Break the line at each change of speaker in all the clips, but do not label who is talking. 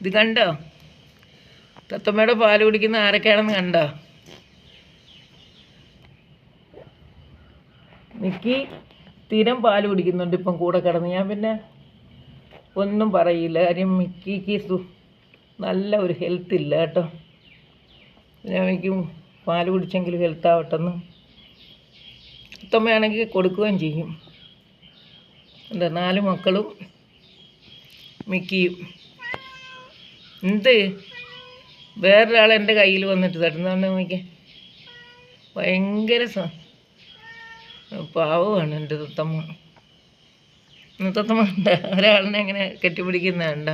ഇത് കണ്ടോ? തത്തമ്മയുടെ പാൽ കുടിക്കുന്ന ആരൊക്കെയാണെന്ന് കണ്ടോ? നിക്കി സ്ഥിരം പാൽ കുടിക്കുന്നുണ്ട് ഇപ്പം കൂടെ കിടന്ന്. ഞാൻ പിന്നെ ഒന്നും പറയില്ല. കാര്യം മിക്കിക്ക് സു നല്ല ഒരു ഹെൽത്ത് ഇല്ല കേട്ടോ. ഞാൻ മിക്കും പാൽ കുടിച്ചെങ്കിൽ ഹെൽത്ത് ആവട്ടെന്ന് ഉത്തമ്മയാണെങ്കിൽ കൊടുക്കുകയും ചെയ്യും. എന്താ നാല് മക്കളും മിക്കിയും. എന്ത്? വേറൊരാൾ എന്റെ കയ്യിൽ വന്നിട്ട് തരുന്നതാണ് നോക്കിയ ഭയങ്കര പാവമാണ് എന്റെ തത്തമ്മ. തത്തമ്മ ഒരാളിനെ എങ്ങനെ കെട്ടിപ്പിടിക്കുന്നതുണ്ട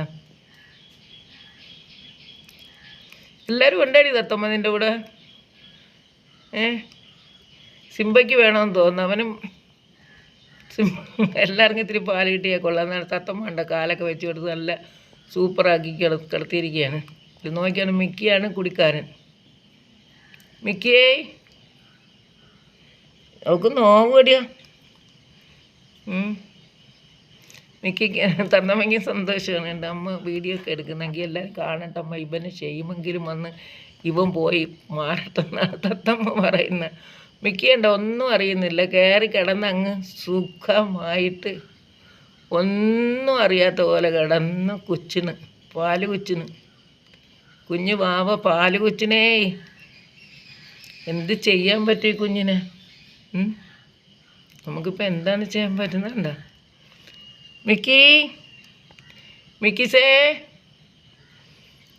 എല്ലാവരും ഉണ്ടാടി തത്തമ്മ നിന്റെ കൂടെ. ഏ? സിംബയ്ക്ക് വേണമെന്ന് തോന്നുന്നു. അവനും എല്ലാവർക്കും ഇത്തിരി പാൽ കിട്ടിയാൽ കൊള്ളാം. തത്തമ്മ ഉണ്ട് കാലൊക്കെ വെച്ച് കൊടുത്ത് നല്ല സൂപ്പറാക്കി കിട കിടത്തിയിരിക്കുകയാണ്. ഇത് നോക്കിയാണ് മിക്കിയാണ് കുടിക്കാരൻ. മിക്കിയേ അവൾക്ക് നോവുകടിയാ മിക്കിക്ക് തന്നമെങ്കിൽ സന്തോഷമാണ്. എന്റെ അമ്മ വീഡിയോ ഒക്കെ എടുക്കുന്നെങ്കിൽ എല്ലാവരും കാണട്ടെ. അമ്മ ഇവന് ചെയ്യുമെങ്കിലും വന്ന് ഇവൻ പോയി മാറട്ടെന്നാണ് തത്തമ്മ പറയുന്നത് മിക്കിയുണ്ട്? ഒന്നും അറിയുന്നില്ല. കയറി കിടന്ന് അങ്ങ് സുഖമായിട്ട് ഒന്നും അറിയാത്ത പോലെ കിടന്ന് കുച്ചിന് പാൽ കുച്ചിന്. കുഞ്ഞു വാവ പാൽ കുച്ചിനേ. എന്ത് ചെയ്യാൻ പറ്റി കുഞ്ഞിനെ? നമുക്കിപ്പോൾ എന്താണ് ചെയ്യാൻ പറ്റുന്നുണ്ടോ മിക്കി മിക്കിസേ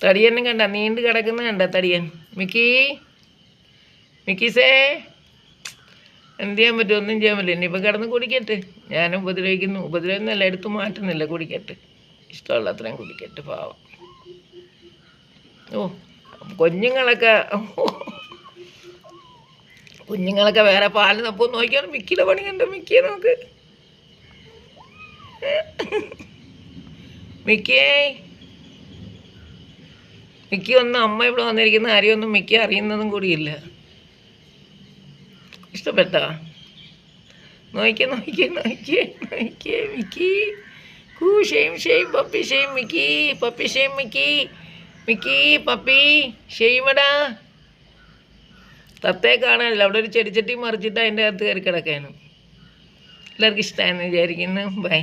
തടിയനും കണ്ട നീണ്ട് കിടക്കുന്ന കണ്ട തടിയൻ. മിക്കി മിക്കിസേ എന്ത് ചെയ്യാൻ പറ്റും? ഒന്നും ചെയ്യാൻ പറ്റില്ല. ഇനിയിപ്പോൾ കിടന്ന് കുടിക്കട്ടെ ഞാൻ ഉപദ്രവിക്കുന്നു. ഉപദ്രവിക്കുന്നല്ല എടുത്ത് മാറ്റുന്നില്ല കുടിക്കട്ടെ. ഇഷ്ടമുള്ള അത്രയും കുടിക്കട്ടെ പാവം. ഓ കുഞ്ഞുങ്ങളൊക്കെ കുഞ്ഞുങ്ങളൊക്കെ വേറെ പാൽ തപ്പോ നോക്കിയാണ് മിക്കിയുടെ പണി കണ്ടോ? മിക്കിയെ നോക്ക്. മിക്കിയേ. മിക്കി ഒന്നും അമ്മ ഇവിടെ വന്നിരിക്കുന്ന ആരെയൊന്നും മിക്കി അറിയുന്നതും കൂടിയില്ല. ഇഷ്ടപ്പെട്ടോ? നോക്കിയേ നോക്കിയേ നോക്കിയേ നോക്കിയേ മിക്കി. കൂ shame shame puppy shame Mickey puppy shame Mickey Mickey puppy ഷെയിമടാ. തത്തേ കാണാനില്ല അവിടെ ഒരു ചെടിച്ചട്ടി മറിച്ചിട്ട് അതിന്റെ അകത്ത് കയറി കിടക്കാനും. എല്ലാവർക്കും ഇഷ്ടമായെന്ന് വിചാരിക്കുന്നു. ബൈ.